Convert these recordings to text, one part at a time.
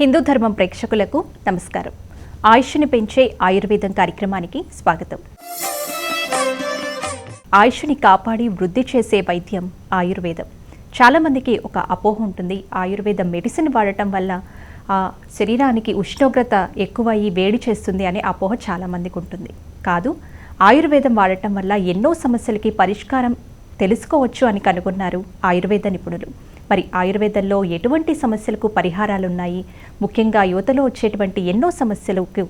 హిందూ ధర్మం ప్రేక్షకులకు నమస్కారం. ఆయుష్ని పెంచే ఆయుర్వేదం కార్యక్రమానికి స్వాగతం. ఆయుష్ని కాపాడి వృద్ధి చేసే వైద్యం ఆయుర్వేదం. చాలామందికి ఒక అపోహ ఉంటుంది. ఆయుర్వేద మెడిసిన్ వాడటం వల్ల ఆ శరీరానికి ఉష్ణోగ్రత ఎక్కువయ్యి వేడి చేస్తుంది అనే అపోహ చాలామందికి ఉంటుంది. కాదు ఆయుర్వేదం వాడటం వల్ల ఎన్నో సమస్యలకి పరిష్కారం తెలుసుకోవచ్చు అని కనుగొన్నారు ఆయుర్వేద నిపుణులు. మరి ఆయుర్వేదంలో ఎటువంటి సమస్యలకు పరిహారాలు ఉన్నాయి ముఖ్యంగా యువతలో వచ్చేటువంటి ఎన్నో సమస్యలకు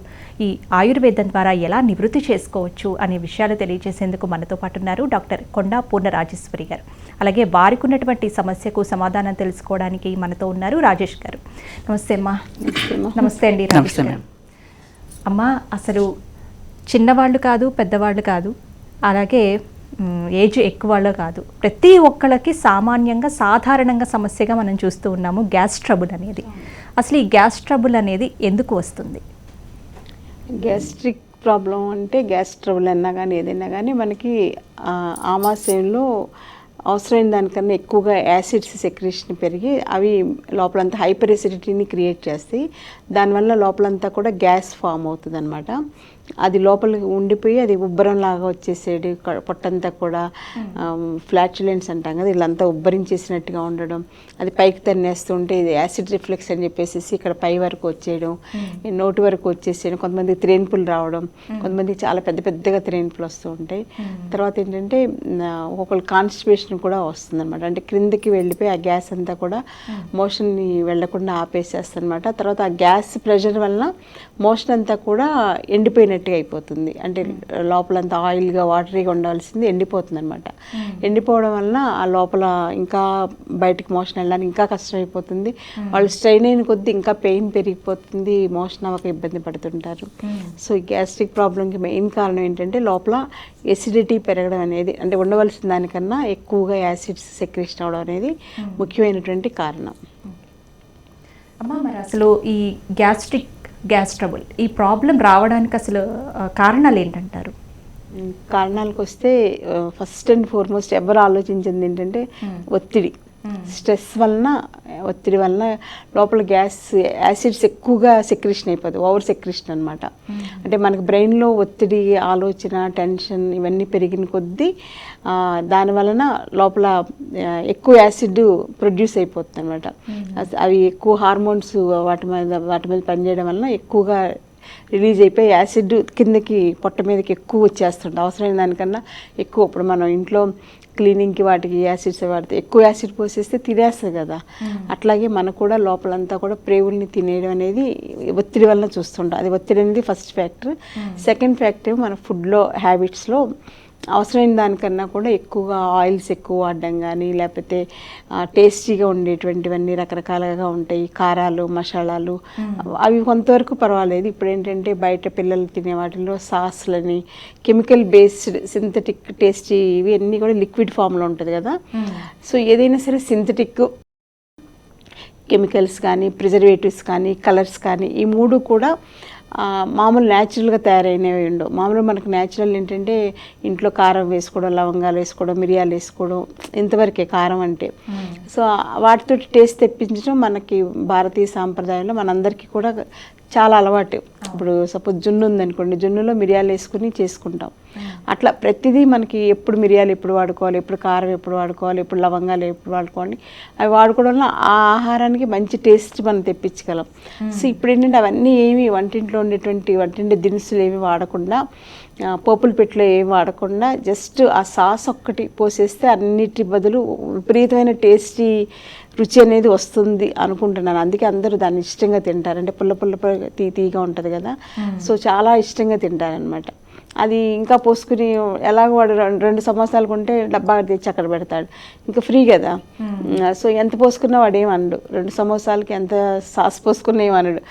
ఈ ఆయుర్వేదం ద్వారా ఎలా నివృత్తి చేసుకోవచ్చు అనే విషయాలు తెలియజేసేందుకు మనతో పాటు ఉన్నారు డాక్టర్ కొండా పూర్ణ రాజేశ్వరి గారు. అలాగే వారికి ఉన్నటువంటి సమస్యకు సమాధానం తెలుసుకోవడానికి మనతో ఉన్నారు రాజేష్ గారు. నమస్తే అమ్మా. నమస్తే అండి రాజేష్ గారు. అమ్మా అసలు చిన్నవాళ్ళు కాదు పెద్దవాళ్ళు కాదు అలాగే ఏజ్ ఎక్కువ వాళ్ళు కాదు. ప్రతి ఒక్కళ్ళకి సామాన్యంగా సాధారణంగా సమస్యగా మనం చూస్తూ ఉన్నాము గ్యాస్ ట్రబుల్ అనేది. అసలు ఈ గ్యాస్ ట్రబుల్ అనేది ఎందుకు వస్తుంది? గ్యాస్ట్రిక్ ప్రాబ్లం అంటే గ్యాస్ ట్రబుల్ అన్నా కానీ ఏదైనా కానీ మనకి ఆమాశయంలో అవసరమైన దానికన్నా ఎక్కువగా యాసిడ్స్ సెక్రేషన్ పెరిగి అవి లోపలంతా హైపర్ ఎసిడిటీని క్రియేట్ చేస్తాయి. దానివల్ల లోపలంతా కూడా గ్యాస్ ఫామ్ అవుతుంది అనమాట అది లోపలికి ఉండిపోయి అది ఉబ్బరం లాగా వచ్చేసేది పొట్టంతా కూడా ఫ్లాచులెంట్స్ అంటాం కదా వీళ్ళంతా ఉబ్బరించేసినట్టుగా ఉండడం. అది పైకి తన్నేస్తుంటే ఇది యాసిడ్ రిఫ్లెక్స్ అని చెప్పేసి ఇక్కడ పై వరకు వచ్చేయడం ఈ నోటి వరకు వచ్చేసేయడం కొంతమంది త్రేన్పులు రావడం కొంతమంది చాలా పెద్ద పెద్దగా త్రేన్పులు వస్తూ ఉంటాయి. తర్వాత ఏంటంటే ఒక్కొక్కరు కాన్స్టిపేషన్ కూడా వస్తుంది అనమాట అంటే క్రిందకి వెళ్ళిపోయి ఆ గ్యాస్ అంతా కూడా మోషన్ని వెళ్ళకుండా ఆపేసేస్తుంది అనమాట తర్వాత ఆ గ్యాస్ ప్రెషర్ వలన మోషన్ అంతా కూడా ఎండిపోయినట్టుగా అయిపోతుంది. అంటే లోపలంతా ఆయిల్గా వాటరీగా ఉండాల్సింది ఎండిపోతుంది అనమాట ఎండిపోవడం వలన ఆ లోపల ఇంకా బయటికి మోషన్ వెళ్ళడానికి ఇంకా కష్టం అయిపోతుంది వాళ్ళు స్ట్రెయిన్ అయిన కొద్దీ ఇంకా పెయిన్ పెరిగిపోతుంది మోషన్ అవ్వక ఇబ్బంది పడుతుంటారు. సో ఈ గ్యాస్ట్రిక్ ప్రాబ్లంకి మెయిన్ కారణం ఏంటంటే లోపల ఎసిడిటీ పెరగడం అనేది అంటే ఉండవలసిన దానికన్నా ఎక్కువగా యాసిడ్స్ సెక్రేషన్ అవడం అనేది ముఖ్యమైనటువంటి కారణం. అమ్మా మరి అసలు ఈ గ్యాస్ట్రిక్ గ్యాస్ ట్రబుల్. ఈ ప్రాబ్లం రావడానికి అసలు కారణాలు ఏంటంటారు? కారణాలకు వస్తే ఫస్ట్ అండ్ ఫార్మోస్ట్ ఎవరు ఆలోచించింది ఏంటంటే ఒత్తిడి. స్ట్రెస్ వలన ఒత్తిడి వలన లోపల గ్యాస్ యాసిడ్స్ ఎక్కువగా సెక్రేషన్ అయిపోతుంది ఓవర్ సెక్రేషన్ అనమాట అంటే మనకి బ్రెయిన్లో ఒత్తిడి ఆలోచన టెన్షన్ ఇవన్నీ పెరిగిన కొద్దీ దాని వలన లోపల ఎక్కువ యాసిడ్ ప్రొడ్యూస్ అయిపోతుంది అనమాట అవి ఎక్కువ హార్మోన్స్ వాటి మీద వాటి మీద పనిచేయడం వలన ఎక్కువగా రిలీజ్ అయిపోయి యాసిడ్ కిందకి పొట్ట మీదకి ఎక్కువ వచ్చేస్తుంది అవసరమైన దానికన్నా ఎక్కువ. ఇప్పుడు మనం ఇంట్లో క్లీనింగ్కి వాటికి యాసిడ్స్ వాడితే ఎక్కువ యాసిడ్ పోసేస్తే తినేస్తుంది కదా. అట్లాగే మనకు కూడా లోపలంతా కూడా ప్రేవుల్ని తినేయడం అనేది ఒత్తిడి వలన చూస్తుంటాం. అది ఒత్తిడి అనేది ఫస్ట్ ఫ్యాక్టర్. సెకండ్ ఫ్యాక్టర్ మన ఫుడ్లో హ్యాబిట్స్లో అవసరమైన దానికన్నా కూడా ఎక్కువగా ఆయిల్స్ ఎక్కువ వాడడం కానీ లేకపోతే టేస్టీగా ఉండేటువంటివన్నీ రకరకాలుగా ఉంటాయి. కారాలు మసాలాలు అవి కొంతవరకు పర్వాలేదు. ఇప్పుడు ఏంటంటే బయట పిల్లలు తినే వాటిలో సాస్లని కెమికల్ బేస్డ్ సింథటిక్ టేస్టీ ఇవి అన్నీ కూడా లిక్విడ్ ఫామ్లో ఉంటుంది కదా. సో ఏదైనా సరే సింథటిక్ కెమికల్స్ కానీ ప్రిజర్వేటివ్స్ కానీ కలర్స్ కానీ ఈ మూడు కూడా మామూలు న్యాచురల్గా తయారైనవి ఉండవు. మామూలు మనకు న్యాచురల్ ఏంటంటే ఇంట్లో కారం వేసుకోవడం లవంగాలు వేసుకోవడం మిరియాలు వేసుకోవడం ఇంతవరకే కారం అంటే. సో వాటితో టేస్ట్ తెప్పించడం మనకి భారతీయ సాంప్రదాయంలో మనందరికీ కూడా చాలా అలవాటు. ఇప్పుడు సపోజ్ జున్ను ఉందనుకోండి జున్నులో మిరియాలు వేసుకుని చేసుకుంటాం. అట్లా ప్రతిదీ మనకి ఎప్పుడు మిరియాలు ఎప్పుడు వాడుకోవాలి ఎప్పుడు కారం ఎప్పుడు వాడుకోవాలి ఎప్పుడు లవంగాలు ఎప్పుడు వాడుకోవాలి అవి వాడుకోవడం వల్ల ఆ ఆహారానికి మంచి టేస్ట్ మనం తెప్పించగలం. సో ఇప్పుడు ఏంటంటే అవన్నీ ఏమి వంటింట్లో ఉండేటువంటి వంటింటి దినుసులు ఏమి వాడకుండా పోపుల పెట్టులో ఏమి వాడకుండా జస్ట్ ఆ సాస్ ఒక్కటి పోసేస్తే అన్నిటి బదులు విపరీతమైన టేస్టీ రుచి అనేది వస్తుంది అనుకుంటున్నాను. అందుకే అందరూ దాన్ని ఇష్టంగా తింటారు. అంటే పుల్ల పుల్ల పుల్ల తీ తీగా ఉంటుంది కదా. సో చాలా ఇష్టంగా తింటారనమాట అది ఇంకా పోసుకుని ఎలాగో వాడు రెండు రెండు సంవత్సరాలు కొంటే డబ్బా తెచ్చి అక్కడ పెడతాడు. ఇంకా ఫ్రీ కదా. సో ఎంత పోసుకున్నా వాడు ఏమనడు రెండు సంవత్సరాలకి ఎంత సాస్ పోసుకున్నా ఏమనడు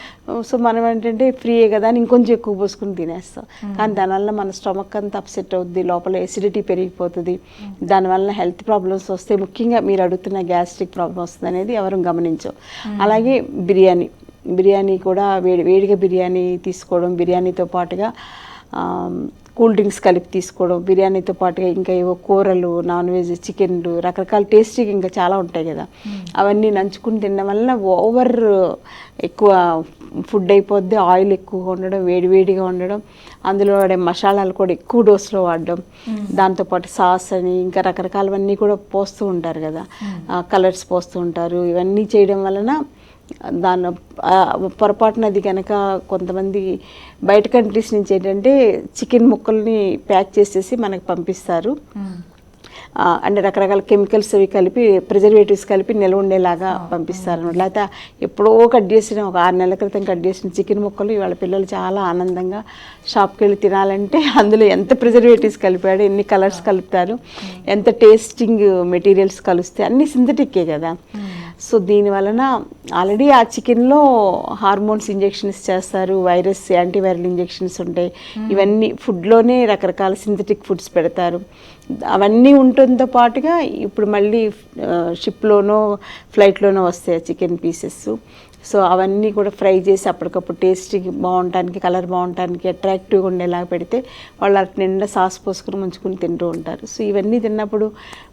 సో మనం ఏంటంటే ఫ్రీయే కదా అని ఇంకొంచెం ఎక్కువ పోసుకుని తినేస్తాం. కానీ దానివల్ల మన స్టమక్ అంతా అప్సెట్ అవుద్ది లోపల ఎసిడిటీ పెరిగిపోతుంది. దానివల్ల హెల్త్ ప్రాబ్లమ్స్ వస్తాయి ముఖ్యంగా మీరు అడుగుతున్న గ్యాస్ట్రిక్ ప్రాబ్లమ్ వస్తుంది అనేది ఎవరు గమనించవు అలాగే బిర్యానీ. బిర్యానీ కూడా వేడి వేడిగా బిర్యానీ తీసుకోవడం బిర్యానీతో పాటుగా కూల్ డ్రింక్స్ కలిపి తీసుకోవడం బిర్యానీతో పాటుగా ఇంకా ఏవో కూరలు నాన్ వెజ్ చికెన్లు రకరకాల టేస్టీగా ఇంకా చాలా ఉంటాయి కదా. అవన్నీ నంచుకుని తినడం వల్ల ఓవర్ ఎక్కువ ఫుడ్ అయిపోద్ది ఆయిల్ ఎక్కువగా ఉండడం వేడివేడిగా ఉండడం అందులో వాడే మసాలాలు కూడా ఎక్కువ డోస్లో వాడడం దాంతోపాటు సాస్ అని ఇంకా రకరకాలవన్నీ కూడా పోస్తూ ఉంటారు కదా. కలర్స్ పోస్తూ ఉంటారు. ఇవన్నీ చేయడం వలన దాని పొరపాటున అది కనుక కొంతమంది బయట కంట్రీస్ నుంచి ఏంటంటే చికెన్ ముక్కల్ని ప్యాక్ చేసేసి మనకు పంపిస్తారు. అంటే రకరకాల కెమికల్స్ అవి కలిపి ప్రిజర్వేటివ్స్ కలిపి నిల్వ ఉండేలాగా పంపిస్తారు లేకపోతే ఎప్పుడో కట్ చేసిన ఒక ఆరు నెలల క్రితం కట్ చేసిన చికెన్ ముక్కలు ఇవాళ పిల్లలు చాలా ఆనందంగా షాప్కి వెళ్ళి తినాలంటే అందులో ఎంత ప్రిజర్వేటివ్స్ కలిపాడు ఎన్ని కలర్స్ కలుపుతారు ఎంత టేస్టింగ్ మెటీరియల్స్ కలుస్తే అన్ని సింథటిక్కే కదా. సో దీని వలన ఆల్రెడీ ఆ చికెన్లో హార్మోన్స్ ఇంజెక్షన్స్ చేస్తారు వైరస్ యాంటీవైరల్ ఇంజెక్షన్స్ ఉంటాయి. ఇవన్నీ ఫుడ్లోనే రకరకాల సింథటిక్ ఫుడ్స్ పెడతారు. అవన్నీ ఉంటుందో పాటుగా ఇప్పుడు మళ్ళీ షిప్లోనో ఫ్లైట్లోనో వస్తాయి చికెన్ పీసెస్ సో అవన్నీ కూడా ఫ్రై చేసి అప్పటికప్పుడు టేస్ట్కి బాగుండటానికి కలర్ బాగుండటానికి అట్రాక్టివ్గా ఉండేలాగా పెడితే వాళ్ళు అటు నిండా సాస్ పోసుకుని ముంచుకుని తింటూ ఉంటారు. సో ఇవన్నీ తిన్నప్పుడు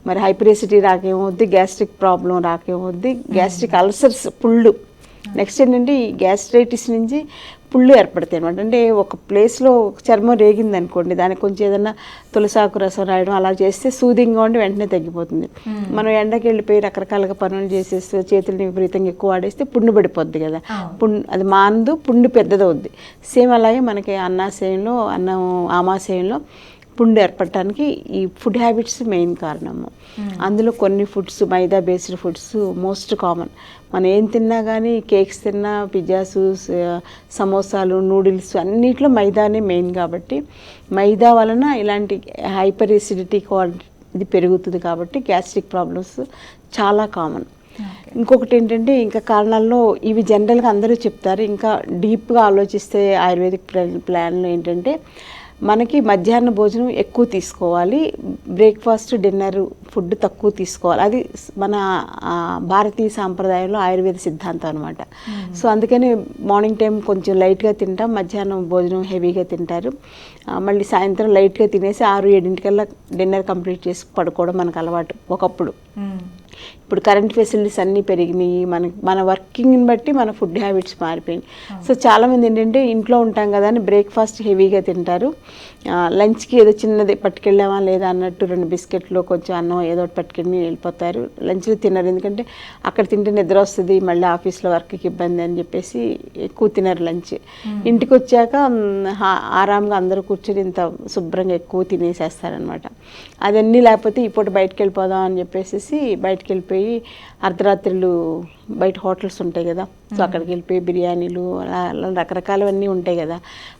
మరి హైపరేసిటీ రాకేమవుద్ది గ్యాస్ట్రిక్ ప్రాబ్లం రాకేమవుద్ది గ్యాస్ట్రిక్ అల్సర్స్ పుళ్ళు. నెక్స్ట్ ఏంటంటే ఈ గ్యాస్ట్రైటిస్ నుంచి పుళ్ళు ఏర్పడతాయి అనమాట అంటే ఒక ప్లేస్లో చర్మం రేగింది అనుకోండి దానికి కొంచెం ఏదైనా తులసాకు రసం రాయడం అలా చేస్తే సూదింగ్గా ఉండి వెంటనే తగ్గిపోతుంది. మనం ఎండకి వెళ్ళిపోయి రకరకాలుగా పనులు చేసేసి చేతులని విపరీతంగా ఎక్కువ వాడేస్తే పుండు పడిపోద్ది కదా. పుండు అది మాందు పుండు పెద్దదవుద్ది. సేమ్ అలాగే మనకి అన్నాశయంలో అన్నం ఆమాశయంలో పుండు ఏర్పడటానికి ఈ ఫుడ్ హ్యాబిట్స్ మెయిన్ కారణము. అందులో కొన్ని foods maida based foods most common. మనం ఏం తిన్నా కానీ కేక్స్ తిన్నా పిజ్జాస్ సమోసాలు నూడిల్స్ అన్నిట్లో మైదానే మెయిన్ కాబట్టి మైదా వలన ఇలాంటి హైపర్ ఎసిడిటీ ఇది పెరుగుతుంది కాబట్టి గ్యాస్ట్రిక్ ప్రాబ్లమ్స్ చాలా కామన్. ఇంకొకటి ఏంటంటే ఇంకా కారణాల్లో ఇవి జనరల్గా అందరూ చెప్తారు. ఇంకా డీప్గా ఆలోచిస్తే ఆయుర్వేదిక్ ప్లాన్ ప్లాన్లో ఏంటంటే మనకి మధ్యాహ్న భోజనం ఎక్కువ తీసుకోవాలి. బ్రేక్ఫాస్ట్ డిన్నర్ ఫుడ్ తక్కువ తీసుకోవాలి. అది మన భారతీయ సాంప్రదాయంలో ఆయుర్వేద సిద్ధాంతం అనమాట సో అందుకని మార్నింగ్ టైం కొంచెం లైట్గా తింటాం. మధ్యాహ్నం భోజనం హెవీగా తింటారు. మళ్ళీ సాయంత్రం లైట్గా తినేసి ఆరు ఏడింటికల్లా డిన్నర్ కంప్లీట్ చేసి పడుకోవడం మనకు అలవాటు ఒకప్పుడు. ఇప్పుడు కరెంట్ ఫెసిలిటీస్ అన్నీ పెరిగినాయి. మన మన వర్కింగ్ని బట్టి మన ఫుడ్ హ్యాబిట్స్ మారిపోయినాయి. సో చాలామంది ఏంటంటే ఇంట్లో ఉంటాం కదా అని బ్రేక్ఫాస్ట్ హెవీగా తింటారు. లంచ్కి ఏదో చిన్నది పట్టుకెళ్ళామా లేదా అన్నట్టు రెండు బిస్కెట్లు కొంచెం అన్నం ఏదో ఒకటి పట్టుకెళ్ళి వెళ్ళిపోతారు. లంచ్లో తినరు. ఎందుకంటే అక్కడ తింటే నిద్ర వస్తుంది మళ్ళీ ఆఫీస్లో వర్క్కి ఇబ్బంది అని చెప్పేసి ఎక్కువ తినరు లంచ్ ఇంటికి వచ్చాక ఆరాంగా అందరూ కూర్చొని ఇంత శుభ్రంగా ఎక్కువ తినేసేస్తారనమాట అదన్నీ లేకపోతే ఇప్పుడు బయటకు వెళ్ళిపోదాం అని చెప్పేసి బయటకు వెళ్ళిపోయి అర్ధరాత్రులు బయట హోటల్స్ ఉంటాయి కదా. సో అక్కడికి వెళ్ళిపోయి బిర్యానీలు అలా అలా రకరకాలవన్నీ ఉంటాయి కదా.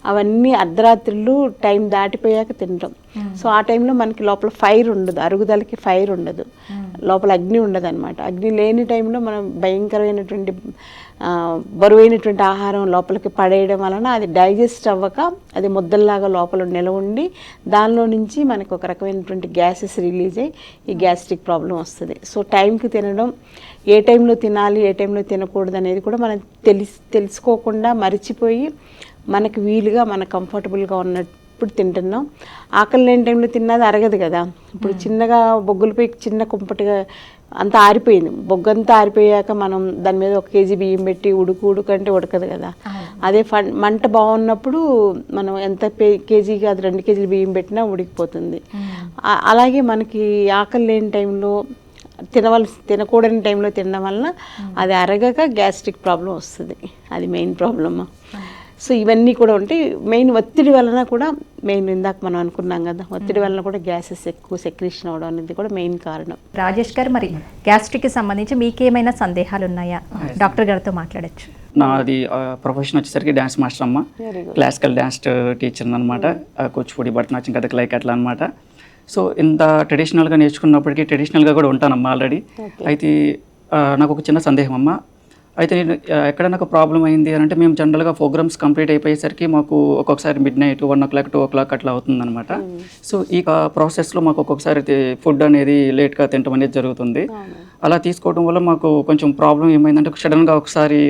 అవన్నీ అర్ధరాత్రులు టైం దాటిపోయాక తింటాం సో ఆ టైంలో మనకి లోపల ఫైర్ ఉండదు. అరుగుదలకి ఫైర్ ఉండదు. లోపల అగ్ని ఉండదు అనమాట అగ్ని లేని టైంలో మనం భయంకరమైనటువంటి బరువైనటువంటి ఆహారం లోపలికి పడేయడం వలన అది డైజెస్ట్ అవ్వక అది ముద్దల్లాగా లోపల నిలవ ఉండి దానిలో నుంచి మనకు ఒక రకమైనటువంటి గ్యాసెస్ రిలీజ్ అయ్యి ఈ గ్యాస్ట్రిక్ ప్రాబ్లం వస్తుంది. సో టైంకి తినడం ఏ టైంలో తినాలి ఏ టైంలో తినకూడదు అనేది కూడా మనం తెలిసి తెలుసుకోకుండా మర్చిపోయి మనకు వీలుగా మన కంఫర్టబుల్గా ఉన్నప్పుడు తింటున్నాం. ఆకలి లేని టైంలో తిన్నది అరగదు కదా. ఇప్పుడు చిన్నగా బొగ్గులపై చిన్న కుంపటిగా అంతా ఆరిపోయింది. బొగ్గంతా ఆరిపోయాక మనం దాని మీద ఒక కేజీ బియ్యం పెట్టి ఉడుకు ఉడుకు అంటే ఉడకదు కదా. అదే ఫన్ మంట బాగున్నప్పుడు మనం ఎంత కేజీ కాదు రెండు కేజీలు బియ్యం పెట్టినా ఉడికిపోతుంది. అలాగే మనకి ఆకలి లేని టైంలో తినవలసి తినకూడని టైంలో తినడం వలన అది అరగక గ్యాస్ట్రిక్ ప్రాబ్లం వస్తుంది. అది మెయిన్ ప్రాబ్లమ్. సో ఇవన్నీ కూడా ఉంటాయి. మెయిన్ ఒత్తిడి వలన కూడా మెయిన్ ఇందాక మనం అనుకున్నాం కదా ఒత్తిడి వలన కూడా గ్యాసెస్ ఎక్కువ సెక్రేషన్ అవడం అనేది కూడా మెయిన్ కారణం. రాజేష్ గారు మరి గ్యాస్ట్రిక్కి సంబంధించి మీకేమైనా సందేహాలు ఉన్నాయా డాక్టర్ గారితో మాట్లాడొచ్చు. నాది ప్రొఫెషన్ వచ్చేసరికి డ్యాన్స్ మాస్టర్ అమ్మ. క్లాసికల్ డ్యాన్స్ టీచర్ అనమాట కూచిపూడి భరతనాట్యం కథకలైక్ అట్లా అనమాట సో ఇంత ట్రెడిషనల్గా నేర్చుకున్నప్పటికీ ట్రెడిషనల్గా కూడా ఉంటానమ్మా ఆల్రెడీ. అయితే నాకు ఒక చిన్న సందేహం అమ్మ. అయితే నేను ఆ, ఎక్కడ నాకు ప్రాబ్లం అయింది అని అంటే మేము జనరల్గా ప్రోగ్రామ్స్ కంప్లీట్ అయిపోయేసరికి మాకు ఒక్కొక్కసారి midnight one o'clock two o'clock అట్లా అవుతుందన్నమాట. సో ఈ ప్రాసెస్లో మాకు ఒక్కొక్కసారి ఫుడ్ అనేది లేట్గా తినడం అనేది జరుగుతుంది అలా తీసుకోవడం వల్ల మాకు కొంచెం ప్రాబ్లం ఏమైందంటే సడన్గా ఒకసారి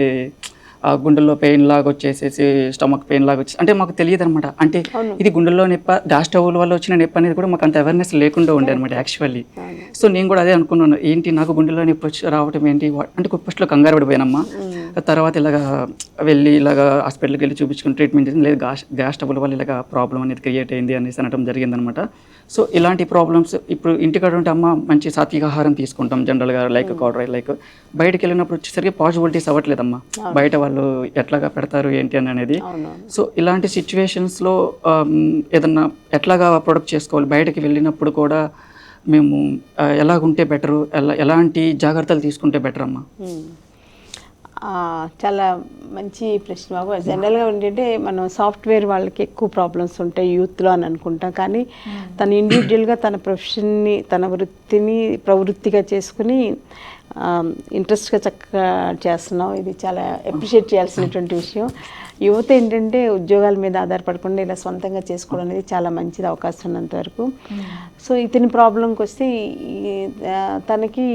గుండెల్లో పెయిన్ లాగా వచ్చేసేసి స్టమక్ పెయిన్ లాగా వచ్చేసి అంటే మాకు తెలియదు అనమాట అంటే ఇది గుండెల్లో నొప్ప గ్యాస్ స్టవ్ల వల్ల వచ్చిన నొప్పి అనేది కూడా మాకు అంత అవేర్నెస్ లేకుండా ఉండే అనమాట యాక్చువల్లీ సో నేను కూడా అదే అనుకున్నాను ఏంటి నాకు గుండెల్లో నొప్పి రావటం ఏంటి? అంటే ఫస్ట్లో కంగారు పడిపోయానమ్మా. తర్వాత ఇలాగా వెళ్ళి ఇలాగా హాస్పిటల్కి వెళ్ళి చూపించుకుని ట్రీట్మెంట్ చేసి లేదు గ్యాస్ గ్యాస్ ట్రబుల్ వల్ల ఇలాగ ప్రాబ్లం అనేది క్రియేట్ అయింది అనేసి అనడం జరిగిందనమాట. సో ఇలాంటి ప్రాబ్లమ్స్ ఇప్పుడు ఇంటికాడ ఉంటే అమ్మ మంచి సాత్విక ఆహారం తీసుకుంటాం జనరల్గా లైక్ కౌడర్ లైక్ బయటకు వెళ్ళినప్పుడు వచ్చేసరికి పాజిబిలిటీస్ అవ్వట్లేదమ్మా. బయట వాళ్ళు ఎట్లాగా పెడతారు ఏంటి అని అనేది. సో ఇలాంటి సిచ్యువేషన్స్లో ఏదన్నా ఎట్లాగా ప్రొడక్ట్ చేసుకోవాలి? బయటకి వెళ్ళినప్పుడు కూడా మేము ఎలాగుంటే బెటరు? ఎలా ఎలాంటి జాగ్రత్తలు తీసుకుంటే బెటర్ అమ్మా చాలా మంచి ప్రశ్న బాబు. జనరల్గా ఏంటంటే మనం సాఫ్ట్వేర్ వాళ్ళకి ఎక్కువ ప్రాబ్లమ్స్ ఉంటాయి యూత్లో అని అనుకుంటాం. కానీ తన ఇండివిజువల్గా తన ప్రొఫెషన్ని తన వృత్తిని ప్రవృత్తిగా చేసుకుని ఇంట్రెస్ట్గా చక్కగా చేస్తున్నాం ఇది చాలా అప్రిషియేట్ చేయాల్సినటువంటి విషయం. యువత ఏంటంటే ఉద్యోగాల మీద ఆధారపడకుండా ఇలా సొంతంగా చేసుకోవడం అనేది చాలా మంచిది అవకాశం ఉన్నంత వరకు. సో ఇతని ప్రాబ్లంకి వస్తే తనకి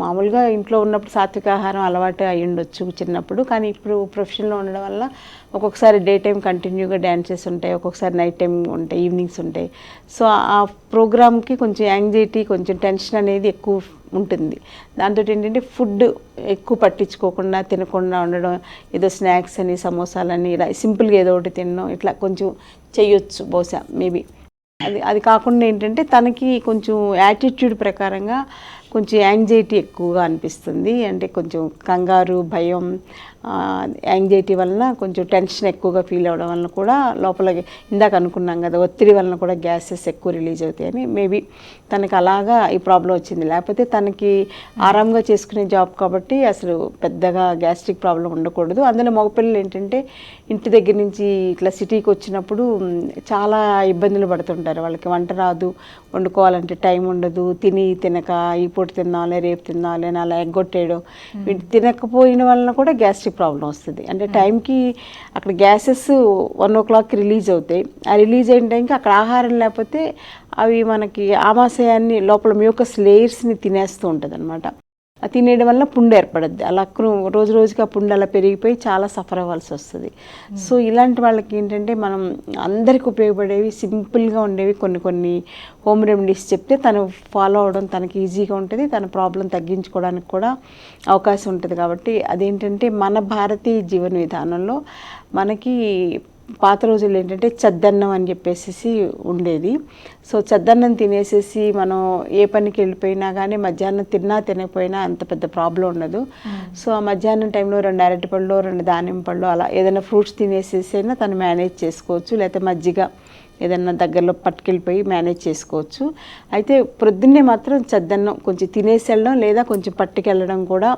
మామూలుగా ఇంట్లో ఉన్నప్పుడు సాత్విక ఆహారం అలవాటు అయి ఉండొచ్చు చిన్నప్పుడు కానీ ఇప్పుడు ప్రొఫెషన్లో ఉండడం వల్ల ఒక్కొక్కసారి డే టైం కంటిన్యూగా డ్యాన్సెస్ ఉంటాయి ఒక్కొక్కసారి నైట్ టైం ఉంటాయి ఈవినింగ్స్ ఉంటాయి. సో ఆ ప్రోగ్రామ్కి కొంచెం యాంగ్జైటీ కొంచెం టెన్షన్ అనేది ఎక్కువ ఉంటుంది. దాంతో ఏంటంటే ఫుడ్ ఎక్కువ పట్టించుకోకుండా తినకుండా ఉండడం ఏదో స్నాక్స్ అని సమోసాలని ఇలా సింపుల్గా ఏదో ఒకటి తినడం ఇట్లా కొంచెం చేయొచ్చు బహుశా మేబీ అది అది కాకుండా ఏంటంటే తనకి కొంచెం యాటిట్యూడ్ ప్రకారంగా కొంచెం యాంగ్జైటీ ఎక్కువగా అనిపిస్తుంది. అంటే కొంచెం కంగారు భయం యాంగ్జైటీ వలన కొంచెం టెన్షన్ ఎక్కువగా ఫీల్ అవ్వడం వలన కూడా లోపల ఇందాక అనుకున్నాం కదా ఒత్తిడి వలన కూడా గ్యాసెస్ ఎక్కువ రిలీజ్ అవుతాయని. మేబీ తనకి అలాగా ఈ ప్రాబ్లం వచ్చింది. లేకపోతే తనకి ఆరాంగా చేసుకునే జాబ్ కాబట్టి అసలు పెద్దగా గ్యాస్ట్రిక్ ప్రాబ్లం ఉండకూడదు. అందులో మగపిల్లలు ఏంటంటే ఇంటి దగ్గర నుంచి ఇట్లా సిటీకి వచ్చినప్పుడు చాలా ఇబ్బందులు పడుతుంటారు. వాళ్ళకి వంట రాదు వండుకోవాలంటే టైం ఉండదు. తిని తినక ఈ పూట తినాలి రేపు అని అలా ఎగ్గొట్టేయడం. వీటి తినకపోయిన వలన కూడా గ్యాస్ట్రిక్ ప్రాబ్లం వస్తుంది. అంటే టైంకి అక్కడ గ్యాసెస్ వన్ ఓ క్లాక్కి రిలీజ్ అవుతాయి. ఆ రిలీజ్ అయిన టైంకి అక్కడ ఆహారం లేకపోతే అవి మనకి ఆమాశయాన్ని లోపల మ్యూకస్ లేయర్స్ని తినేస్తూ ఉంటుంది అనమాట తినేయడం వల్ల పుండు ఏర్పడుద్ది. అలా రోజు రోజుకి ఆ పుండు అలా పెరిగిపోయి చాలా సఫర్ అవ్వాల్సి వస్తుంది. సో ఇలాంటి వాళ్ళకి ఏంటంటే మనం అందరికి ఉపయోగపడేవి సింపుల్గా ఉండేవి కొన్ని కొన్ని హోమ్ రెమెడీస్ చెప్తే తను ఫాలో అవడం తనకి ఈజీగా ఉంటుంది. తన ప్రాబ్లం తగ్గించుకోవడానికి కూడా అవకాశం ఉంటుంది. కాబట్టి అదేంటంటే మన భారతీయ జీవన విధానంలో మనకి పాత రోజుల్లో ఏంటంటే చద్దన్నం అని చెప్పేసి ఉండేది. సో చద్దన్నం తినేసేసి మనం ఏ పనికి వెళ్ళిపోయినా కానీ మధ్యాహ్నం తిన్నా తినకపోయినా అంత పెద్ద ప్రాబ్లం ఉండదు. సో ఆ మధ్యాహ్నం టైంలో రెండు అరటిపళ్ళు రెండు దానిమ్మ పళ్ళు అలా ఏదైనా ఫ్రూట్స్ తినేసేసి అయినా తను మేనేజ్ చేసుకోవచ్చు. లేకపోతే మజ్జిగ ఏదన్నా దగ్గరలో పట్టుకెళ్ళిపోయి మేనేజ్ చేసుకోవచ్చు. అయితే ప్రొద్దున్నే మాత్రం చద్దన్నం కొంచెం తినేసి వెళ్ళడం లేదా కొంచెం పట్టుకెళ్ళడం కూడా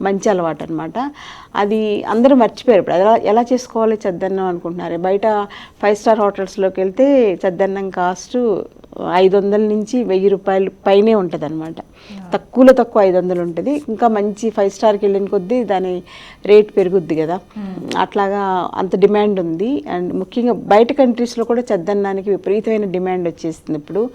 మంచి అలవాటు అనమాట అది అందరూ మర్చిపోయారు ఇప్పుడు. ఎలా ఎలా చేసుకోవాలి చద్దన్నం అనుకుంటున్నారు? బయట ఫైవ్ స్టార్ హోటల్స్లోకి వెళ్తే చద్దన్నం కాస్ట్ ఐదు వందల నుంచి వెయ్యి రూపాయలు పైనే ఉంటుంది అనమాట తక్కువలో తక్కువ ఐదు వందలు ఉంటుంది. ఇంకా మంచి ఫైవ్ స్టార్కి వెళ్ళిన కొద్దీ దాని రేట్ పెరుగుద్ది కదా. అట్లాగా అంత డిమాండ్ ఉంది. అండ్ ముఖ్యంగా బయట కంట్రీస్లో కూడా చద్దన్నానికి విపరీతమైన డిమాండ్ వచ్చేస్తుంది ఇప్పుడు.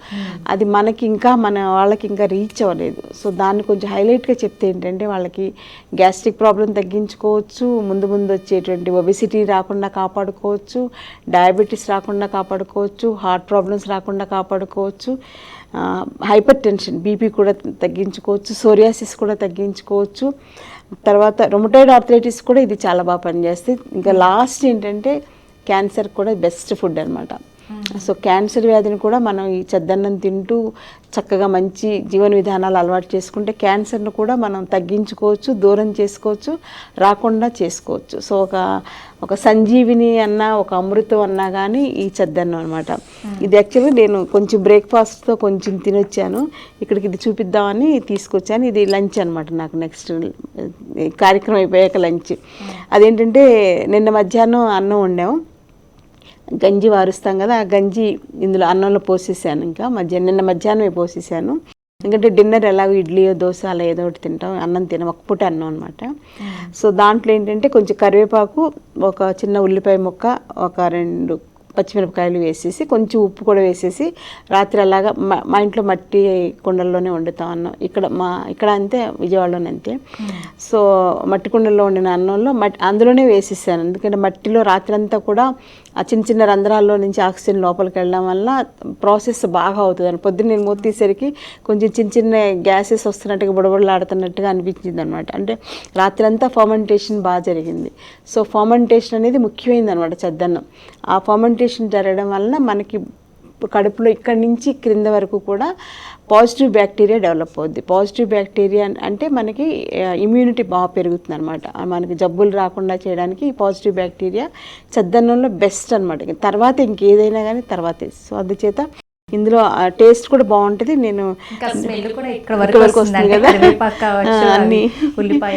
అది మనకి ఇంకా మన వాళ్ళకి ఇంకా రీచ్ అవ్వలేదు. సో దాన్ని కొంచెం హైలైట్గా చెప్తే ఏంటంటే వాళ్ళకి గ్యాస్ట్రిక్ ప్రాబ్లం తగ్గించుకోవచ్చు. ముందు ముందు వచ్చేటువంటి ఒబిసిటీ రాకుండా కాపాడుకోవచ్చు. డయాబెటీస్ రాకుండా కాపాడుకోవచ్చు. హార్ట్ ప్రాబ్లమ్స్ రాకుండా కాపాడుకోవచ్చు. హైపర్ టెన్షన్ బీపీ కూడా తగ్గించుకోవచ్చు సోరియాసిస్ కూడా తగ్గించుకోవచ్చు. తర్వాత రొమటైడ్ ఆర్థరైటిస్ కూడా ఇది చాలా బాగా పనిచేస్తుంది. ఇంకా లాస్ట్ ఏంటంటే క్యాన్సర్ కూడా బెస్ట్ ఫుడ్ అనమాట సో క్యాన్సర్ వ్యాధిని కూడా మనం ఈ చెద్దన్నం తింటూ చక్కగా మంచి జీవన విధానాలు అలవాటు చేసుకుంటే క్యాన్సర్ను కూడా మనం తగ్గించుకోవచ్చు దూరం చేసుకోవచ్చు రాకుండా చేసుకోవచ్చు. సో ఒక ఒక సంజీవిని అన్న ఒక అమృతం అన్నా కానీ ఈ చెద్దన్నం అనమాట ఇది యాక్చువల్గా నేను కొంచెం బ్రేక్ఫాస్ట్తో కొంచెం తినొచ్చాను. ఇక్కడికి ఇది చూపిద్దామని తీసుకొచ్చాను. ఇది లంచ్ అనమాట నాకు నెక్స్ట్ కార్యక్రమం అయిపోయాక లంచ్. అదేంటంటే నిన్న మధ్యాహ్నం అన్నం వండాము గంజి వారుస్తాం కదా ఆ గంజి ఇందులో అన్నంలో పోసేసాను ఇంకా. మధ్య నిన్న మధ్యాహ్నమే పోసేసాను. ఎందుకంటే డిన్నర్ ఎలాగో ఇడ్లీ దోశ అలా ఏదో ఒకటి తింటాం అన్నం తిన ఒక పూట అన్నం అనమాట సో దాంట్లో ఏంటంటే కొంచెం కరివేపాకు ఒక చిన్న ఉల్లిపాయ ముక్క ఒక రెండు పచ్చిమిరపకాయలు వేసేసి కొంచెం ఉప్పు కూడా వేసేసి రాత్రి అలాగా మా మా ఇంట్లో మట్టి కుండల్లోనే వండుతాం అన్నం. ఇక్కడ మా ఇక్కడ అంతే విజయవాడలోనే అంతే. సో మట్టి కుండల్లో వండిన అన్నంలో మట్టి అందులోనే వేసేసాను. ఎందుకంటే మట్టిలో రాత్రి అంతా కూడా ఆ చిన్న చిన్న రంధ్రాల్లో నుంచి ఆక్సిజన్ లోపలికి వెళ్ళడం వల్ల ప్రాసెస్ బాగా అవుతుంది. అని పొద్దున్న నేను మూత తీసేసరికి కొంచెం చిన్న చిన్న గ్యాసెస్ వస్తున్నట్టుగా బుడబుడలాడుతున్నట్టుగా అనిపించింది అనమాట అంటే రాత్రంతా ఫర్మెంటేషన్ బాగా జరిగింది. సో ఫర్మెంటేషన్ అనేది ముఖ్యమైనది అనమాట చద్దన్నం. ఆ ఫర్మెంటేషన్ జరగడం వలన మనకి కడుపులో ఇక్కడి నుంచి క్రింద వరకు కూడా పాజిటివ్ బ్యాక్టీరియా డెవలప్ అవుద్ది. పాజిటివ్ బ్యాక్టీరియా అంటే మనకి ఇమ్యూనిటీ బాగా పెరుగుతుంది అనమాట మనకి జబ్బులు రాకుండా చేయడానికి ఈ పాజిటివ్ బ్యాక్టీరియా చద్దన్నంలో బెస్ట్ అనమాట తర్వాత ఇంకేదైనా కానీ తర్వాతే. సో అందుచేత ఇందులో టేస్ట్ కూడా బాగుంటుంది. నేను అన్ని. ఉల్లిపాయ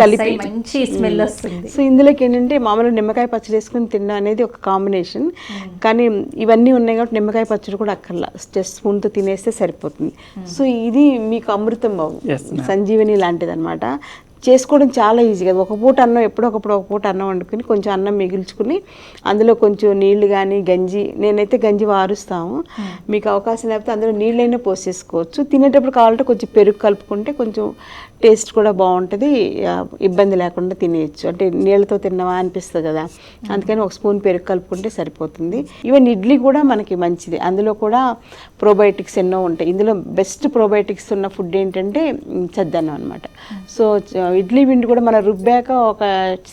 కలిపి. మంచి స్మెల్ వస్తుంది. సో ఇందులోకి ఏంటంటే మామూలుగా నిమ్మకాయ పచ్చడి వేసుకుని తినడం అనేది ఒక కాంబినేషన్. కానీ ఇవన్నీ ఉన్నాయి కాబట్టి నిమ్మకాయ పచ్చడి కూడా అక్కర్లా. జస్ట్ స్పూన్తో తినేస్తే సరిపోతుంది. సో ఇది మీకు అమృతం బాబు. సంజీవని లాంటిది అనమాట చేసుకోవడం చాలా ఈజీ కదా. ఒక పూట అన్నం ఎప్పుడొకప్పుడు ఒక పూట అన్నం వండుకుని కొంచెం అన్నం మిగిల్చుకుని అందులో కొంచెం నీళ్ళు కానీ గంజి నేనైతే గంజి వారుస్తాము. మీకు అవకాశం లేకపోతే అందులో నీళ్ళైనా పోసేసుకోవచ్చు. తినేటప్పుడు కావాలంటే కొంచెం పెరుగు కలుపుకుంటే కొంచెం టేస్ట్ కూడా బాగుంటుంది. ఇబ్బంది లేకుండా తినేయచ్చు. అంటే నీళ్ళతో తిన్నావా అనిపిస్తుంది కదా. అందుకని ఒక స్పూన్ పెరుగు కలుపుకుంటే సరిపోతుంది. ఈవెన్ ఇడ్లీ కూడా మనకి మంచిది. అందులో కూడా ప్రోబయోటిక్స్ ఎన్నో ఉంటాయి. ఇందులో బెస్ట్ ప్రోబయోటిక్స్ ఉన్న ఫుడ్ ఏంటంటే చద్దన్నం అనమాట సో ఇడ్లీ పిండి కూడా మనం రుబ్బాక ఒక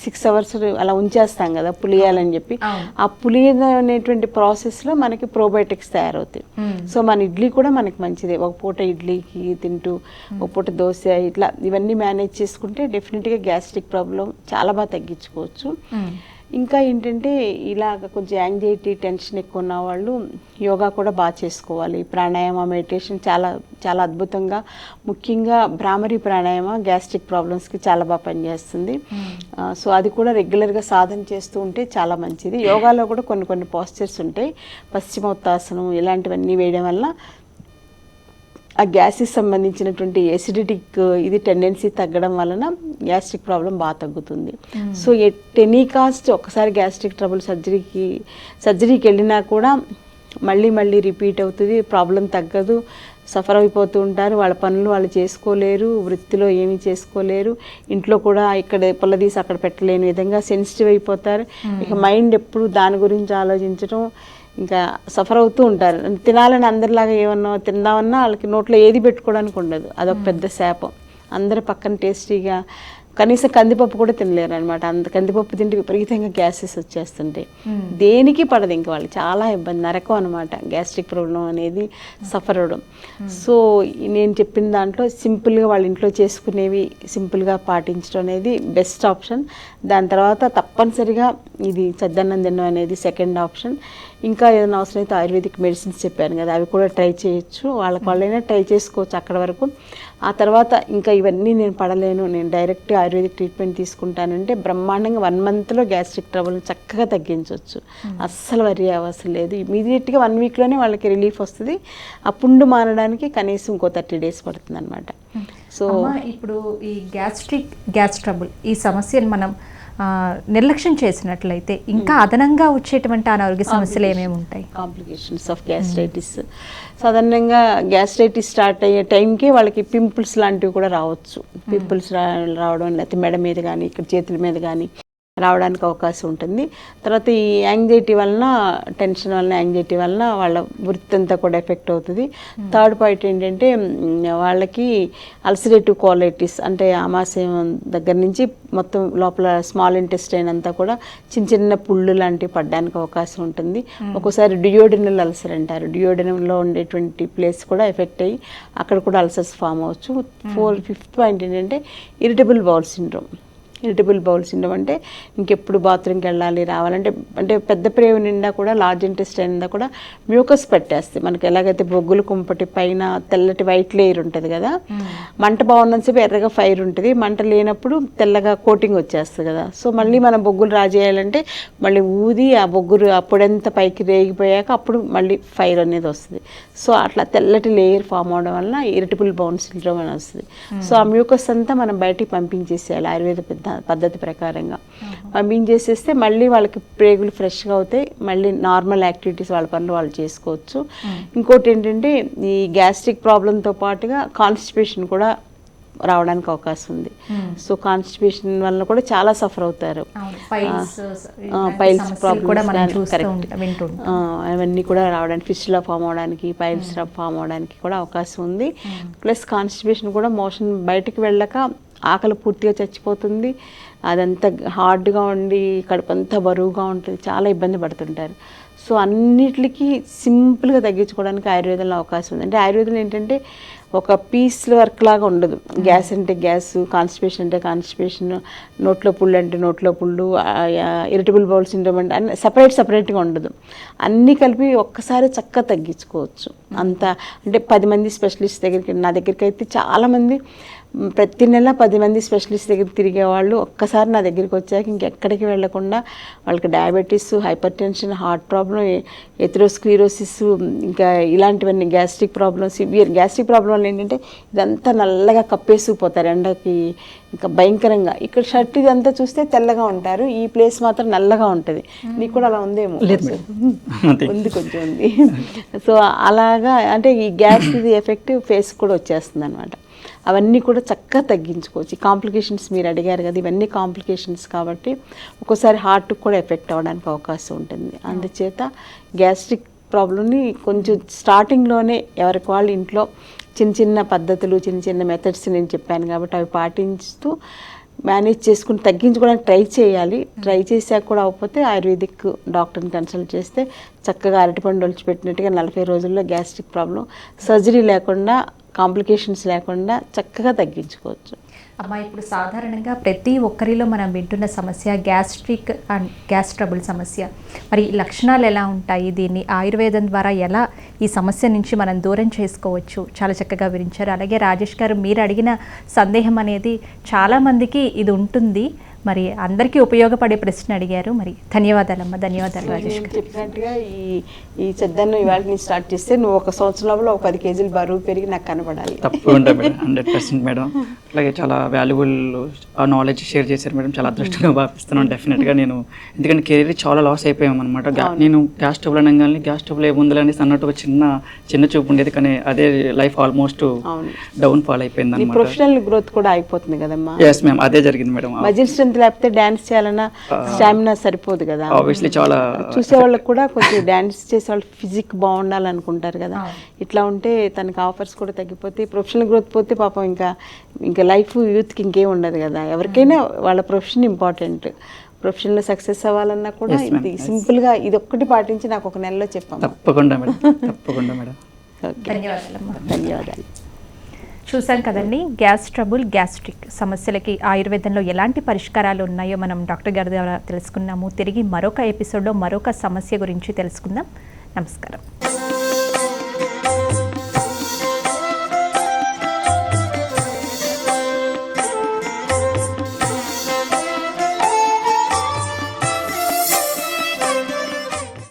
సిక్స్ అవర్స్ అలా ఉంచేస్తాం కదా పులియాలని చెప్పి. ఆ పులియ అనేటువంటి ప్రాసెస్లో మనకి ప్రోబయోటిక్స్ తయారవుతాయి. సో మన ఇడ్లీ కూడా మనకి మంచిదే. ఒక పూట ఇడ్లీకి తింటూ ఒక పూట దోశ ఇట్లా ఇవన్నీ మేనేజ్ చేసుకుంటే డెఫినెట్గా గ్యాస్ట్రిక్ ప్రాబ్లం చాలా బాగా తగ్గించుకోవచ్చు. ఇంకా ఏంటంటే ఇలాగ కొంచెం యాంగ్జైటీ టెన్షన్ ఎక్కువ ఉన్న వాళ్ళు యోగా కూడా బాగా చేసుకోవాలి. ప్రాణాయామ మెడిటేషన్ చాలా చాలా అద్భుతంగా. ముఖ్యంగా భ్రామరి ప్రాణాయామ గ్యాస్ట్రిక్ ప్రాబ్లమ్స్కి చాలా బాగా పనిచేస్తుంది. ఆ, సో అది కూడా రెగ్యులర్గా సాధన చేస్తూ ఉంటే చాలా మంచిది. యోగాలో కూడా కొన్ని కొన్ని పాస్చర్స్ ఉంటాయి. పశ్చిమోత్తాసనం ఇలాంటివన్నీ వేయడం వల్ల ఆ గ్యాస్కి సంబంధించినటువంటి ఎసిడిటిక్ ఇది టెండెన్సీ తగ్గడం వలన గ్యాస్ట్రిక్ ప్రాబ్లం బాగా తగ్గుతుంది. సో ఎట్ ఎనీ కాస్ట్ ఒకసారి గ్యాస్ట్రిక్ ట్రబుల్ సర్జరీకి సర్జరీకి వెళ్ళినా కూడా మళ్ళీ మళ్ళీ రిపీట్ అవుతుంది ప్రాబ్లం తగ్గదు సఫర్ అయిపోతూ ఉంటారు వాళ్ళ పనులు వాళ్ళు చేసుకోలేరు వృత్తిలో ఏమీ చేసుకోలేరు ఇంట్లో కూడా ఇక్కడ పొలదీసి అక్కడ పెట్టలేని విధంగా సెన్సిటివ్ అయిపోతారు. ఇక మైండ్ ఎప్పుడు దాని గురించి ఆలోచించడం ఇంకా సఫర్ అవుతూ ఉంటారు. తినాలని అందరిలాగా ఏమన్నా తిందామన్నా వాళ్ళకి నోట్లో ఏది పెట్టుకోవడానికి ఉండదు. అదొక పెద్ద శాపం. అందరి పక్కన టేస్టీగా కనీసం కందిపప్పు కూడా తినలేరు అనమాట అంత కందిపప్పు తింటే విపరీతంగా గ్యాసెస్ వచ్చేస్తుంటాయి. దేనికి పడదు ఇంకా వాళ్ళు. చాలా ఇబ్బంది. నరకం అనమాట గ్యాస్ట్రిక్ ప్రాబ్లం అనేది సఫర్ అవడం. సో నేను చెప్పిన దాంట్లో సింపుల్గా వాళ్ళ ఇంట్లో చేసుకునేవి సింపుల్గా పాటించడం అనేది బెస్ట్ ఆప్షన్. దాని తర్వాత తప్పనిసరిగా ఇది చద్దన్నం తినడం అనేది సెకండ్ ఆప్షన్. ఇంకా ఏదైనా అవసరం అయితే ఆయుర్వేదిక్ మెడిసిన్స్ చెప్పాను కదా అవి కూడా ట్రై చేయొచ్చు. వాళ్ళకి వాళ్ళైనా ట్రై చేసుకోవచ్చు అక్కడ వరకు. ఆ తర్వాత ఇంకా ఇవన్నీ నేను పడలేను. నేను డైరెక్ట్ ఆయుర్వేదిక్ ట్రీట్మెంట్ తీసుకుంటానంటే బ్రహ్మాండంగా వన్ మంత్లో గ్యాస్ట్రిక్ ట్రబుల్ చక్కగా తగ్గించవచ్చు అస్సలు వరి అవసరం లేదు. ఇమీడియట్గా వన్ వీక్లోనే వాళ్ళకి రిలీఫ్ వస్తుంది. ఆ పుండు మారడానికి కనీసం ఇంకో థర్టీ డేస్ పడుతుంది అనమాట సో ఇప్పుడు ఈ గ్యాస్ట్రిక్ గ్యాస్ ట్రబుల్ ఈ సమస్యను మనం నిర్లక్ష్యం చేసినట్లయితే ఇంకా అదనంగా వచ్చేటువంటి అనారోగ్య సమస్యలు ఏమేమి ఉంటాయి? కాంప్లికేషన్స్ ఆఫ్ గ్యాస్ట్రైటిస్ సాధారణంగా గ్యాస్ట్రైటిస్ స్టార్ట్ అయ్యే టైంకి వాళ్ళకి పింపుల్స్ లాంటివి కూడా రావచ్చు. పింపుల్స్ రావడం లేకపోతే మెడ మీద కానీ ఇక్కడ చేతుల మీద కానీ రావడానికి అవకాశం ఉంటుంది. తర్వాత ఈ యాంగ్జైటీ వలన టెన్షన్ వలన యాంగ్జైటీ వలన వాళ్ళ వృత్తి అంతా కూడా ఎఫెక్ట్ అవుతుంది. థర్డ్ పాయింట్ ఏంటంటే వాళ్ళకి అల్సరేటివ్ క్వాలిటీస్ అంటే ఆమాశయం దగ్గర నుంచి మొత్తం లోపల స్మాల్ ఇంటెస్టైన్ అంతా కూడా చిన్న చిన్న పుళ్ళు లాంటివి పడడానికి అవకాశం ఉంటుంది. ఒక్కోసారి డియోడినల్ అల్సర్ అంటారు. డియోడినంలో ఉండేటువంటి ప్లేస్ కూడా ఎఫెక్ట్ అయ్యి అక్కడ కూడా అల్సర్స్ ఫామ్ అవ్వచ్చు. ఫోర్ ఫిఫ్త్ పాయింట్ ఏంటంటే irritable bowel syndrome. Irritable bowel syndrome అంటే ఇంకెప్పుడు బాత్రూమ్కి వెళ్ళాలి రావాలంటే అంటే పెద్ద ప్రేమ నిండా కూడా లార్జ్ ఇంటెస్టైన్ నిండా కూడా మ్యూకస్ పెట్టేస్తాయి. మనకి ఎలాగైతే బొగ్గులు కుంపటి పైన తెల్లటి వైట్ లేయర్ ఉంటుంది కదా మంట బాగున్నంతసేపు ఎర్రగా ఫైర్ ఉంటుంది. మంట లేనప్పుడు తెల్లగా కోటింగ్ వచ్చేస్తుంది కదా. సో మళ్ళీ మనం బొగ్గులు రాజేయాలంటే మళ్ళీ ఊది ఆ బొగ్గురు అప్పుడంతా పైకి రేగిపోయాక అప్పుడు మళ్ళీ ఫైర్ అనేది వస్తుంది. సో అట్లా తెల్లటి లేయర్ ఫామ్ అవడం వలన ఇరిటబుల్ బౌన్ సిండ్రోమ్ అని వస్తుంది సో ఆ మ్యూకస్ అంతా మనం బయటికి పంపించేసేయాలి. ఆయుర్వేద పంపించాలి పద్ధతి ప్రకారంగా. పంపించేసేస్తే మళ్ళీ వాళ్ళకి ప్రేగులు ఫ్రెష్గా అవుతాయి. మళ్ళీ నార్మల్ యాక్టివిటీస్ వాళ్ళ పనులు వాళ్ళు చేసుకోవచ్చు. ఇంకోటి ఏంటంటే ఈ గ్యాస్ట్రిక్ ప్రాబ్లంతో పాటుగా కాన్స్టిపేషన్ కూడా రావడానికి అవకాశం ఉంది. సో కాన్స్టిపేషన్ వల్ల కూడా చాలా సఫర్ అవుతారు. పైల్స్ ప్రాబ్లమ్స్ వింటుంటాం అవన్నీ కూడా రావడానికి ఫిష్లా ఫామ్ అవడానికి పైల్స్ ఫామ్ అవడానికి కూడా అవకాశం ఉంది. ప్లస్ కాన్స్టిపేషన్ కూడా మోషన్ బయటికి వెళ్ళక ఆకలి పూర్తిగా చచ్చిపోతుంది. అదంతా హార్డ్గా ఉండి కడుపు అంతా బరువుగా ఉంటుంది. చాలా ఇబ్బంది పడుతుంటారు. సో అన్నిటికీ సింపుల్గా తగ్గించుకోవడానికి ఆయుర్వేదంలో అవకాశం ఉంది. అంటే ఆయుర్వేదం ఏంటంటే ఒక పీస్ వర్క్ లాగా ఉండదు. గ్యాస్ అంటే గ్యాస్ కాన్స్టిపేషన్ అంటే కాన్స్టిపేషన్ నోట్లో పుళ్ళు అంటే నోట్లో పుళ్ళు ఇరిటబుల్ బౌల్ సిండ్రోమ్ అంటే అన్ని సపరేట్ సపరేట్గా ఉండదు. అన్నీ కలిపి ఒక్కసారి చక్కగా తగ్గించుకోవచ్చు. అంత అంటే పది మంది స్పెషలిస్ట్ దగ్గరికి నా దగ్గరికి అయితే చాలామంది ప్రతి నెల పది మంది స్పెషలిస్ట్ దగ్గర తిరిగే వాళ్ళు ఒక్కసారి నా దగ్గరికి వచ్చాక ఇంకెక్కడికి వెళ్ళకుండా వాళ్ళకి diabetes hypertension heart problem atherosclerosis ఇంకా ఇలాంటివన్నీ gastric problem severe gastric problem వల్ల ఏంటంటే ఇదంతా నల్లగా కప్పేసుకుపోతారు ఎండకి ఇంకా భయంకరంగా. ఇక్కడ షర్ట్ ఇదంతా చూస్తే తెల్లగా ఉంటారు ఈ ప్లేస్ మాత్రం నల్లగా ఉంటుంది. నీకు కూడా అలా ఉందేమో? ఉంది కొంచెం ఉంది. సో అలాగా అంటే ఈ గ్యాస్ ఇది ఎఫెక్ట్ ఫేస్ కూడా వచ్చేస్తుంది అనమాట అవన్నీ కూడా చక్కగా తగ్గించుకోవచ్చు. ఈ కాంప్లికేషన్స్ మీరు అడిగారు కదా ఇవన్నీ కాంప్లికేషన్స్ కాబట్టి ఒక్కోసారి హార్ట్కి కూడా ఎఫెక్ట్ అవ్వడానికి అవకాశం ఉంటుంది. అందుచేత గ్యాస్ట్రిక్ ప్రాబ్లమ్ని కొంచెం స్టార్టింగ్లోనే ఎవరికి వాళ్ళు ఇంట్లో చిన్న చిన్న పద్ధతులు చిన్న చిన్న మెథడ్స్ నేను చెప్పాను కాబట్టి అవి పాటిస్తూ మేనేజ్ చేసుకుని తగ్గించుకోవడానికి ట్రై చేయాలి. ట్రై చేశాక కూడా అవ్వకపోతే ఆయుర్వేదిక్ డాక్టర్ని కన్సల్ట్ చేస్తే చక్కగా అరటిపండు ఒలిచిపెట్టినట్టుగా నలభై రోజుల్లో గ్యాస్ట్రిక్ ప్రాబ్లం సర్జరీ లేకుండా కాంప్లికేషన్స్ లేకుండా చక్కగా తగ్గించుకోవచ్చు. అమ్మా ఇప్పుడు సాధారణంగా ప్రతి ఒక్కరిలో మనం వింటున్న సమస్య గ్యాస్ట్రిక్ అండ్ గ్యాస్ ట్రబుల్ సమస్య. మరి లక్షణాలు ఎలా ఉంటాయి? దీన్ని ఆయుర్వేదం ద్వారా ఎలా ఈ సమస్య నుంచి మనం దూరం చేసుకోవచ్చు? చాలా చక్కగా వివరించారు. అలాగే రాజేష్ గారు మీరు అడిగిన సందేహం అనేది చాలామందికి ఇది ఉంటుంది. మరి అందరికీ ఉపయోగపడే ప్రశ్న అడిగారు. మరి ధన్యవాదాలమ్మా ధన్యవాదాలు రాజేష్ చెప్పినట్టుగా ఈ ఈ చెద్దను ఇవాళ నుంచి స్టార్ట్ చేస్తే నువ్వు ఒక సంవత్సరం లోపల ఒక పది కేజీలు బరువు పెరిగి నాకు కనబడాలి. తప్పకుండా మేడం హండ్రెడ్ పర్సెంట్ మేడం. అలాగే చాలా వాల్యుబుల్ ఆ నాలెడ్జ్ షేర్ చేశారు మేడం. చాలా అదృష్టంగా భావిస్తున్నాను డెఫినెట్గా నేను. ఎందుకంటే కెరీర్ చాలా లాస్ అయిపోయాం అనమాట నేను గ్యాస్ ట్రబుల్ అనగానే గ్యాస్ ట్రబుల్ ఏముంది అనేసి అన్నట్టు ఒక చిన్న చిన్న చూపు ఉండేది. కానీ అదే లైఫ్ ఆల్మోస్ట్. డౌన్ ఫాల్ అయిపోయింది నీ అనమాట ప్రొఫెషనల్ గ్రోత్ కూడా అయిపోతుంది కదమ్మా. ఎస్ మ్యామ్ అదే జరిగింది మేడం. మజిల్ స్ట్రెంత్ లేకపోతే డాన్స్ చేయాలన్నా స్టామినా సరిపోదు కదా. ఆబ్వియస్లీ చాలా చూసే వాళ్ళకి కూడా కొంచెం డాన్స్ చేసే వాళ్ళు ఫిజిక్ బాగుండాలనుకుంటారు కదా. ఇట్లా ఉంటే తనకి ఆఫర్స్ కూడా తగ్గిపోతే ప్రొఫెషనల్ గ్రోత్ పోతే పాపం ఇంకా ఇంకా లైఫ్ యూత్కి ఇంకేం ఉండదు కదా. ఎవరికైనా వాళ్ళ ప్రొఫెషన్ ఇంపార్టెంట్. ప్రొఫెషన్లో సక్సెస్ అవ్వాలన్నా కూడా. ఇది సింపుల్గా ఇది ఒక్కటి పాటించి నాకు ఒక నెలలో చెప్పాము తప్పకుండా మేడం. తప్పకుండా మేడం. ధన్యవాదాలు. చూసాం కదండి గ్యాస్ ట్రబుల్ గ్యాస్ట్రిక్ సమస్యలకి ఆయుర్వేదంలో ఎలాంటి పరిష్కారాలు ఉన్నాయో మనం డాక్టర్ గారి ద్వారా తెలుసుకున్నాము. తిరిగి మరొక ఎపిసోడ్లో మరొక సమస్య గురించి తెలుసుకుందాం. నమస్కారం.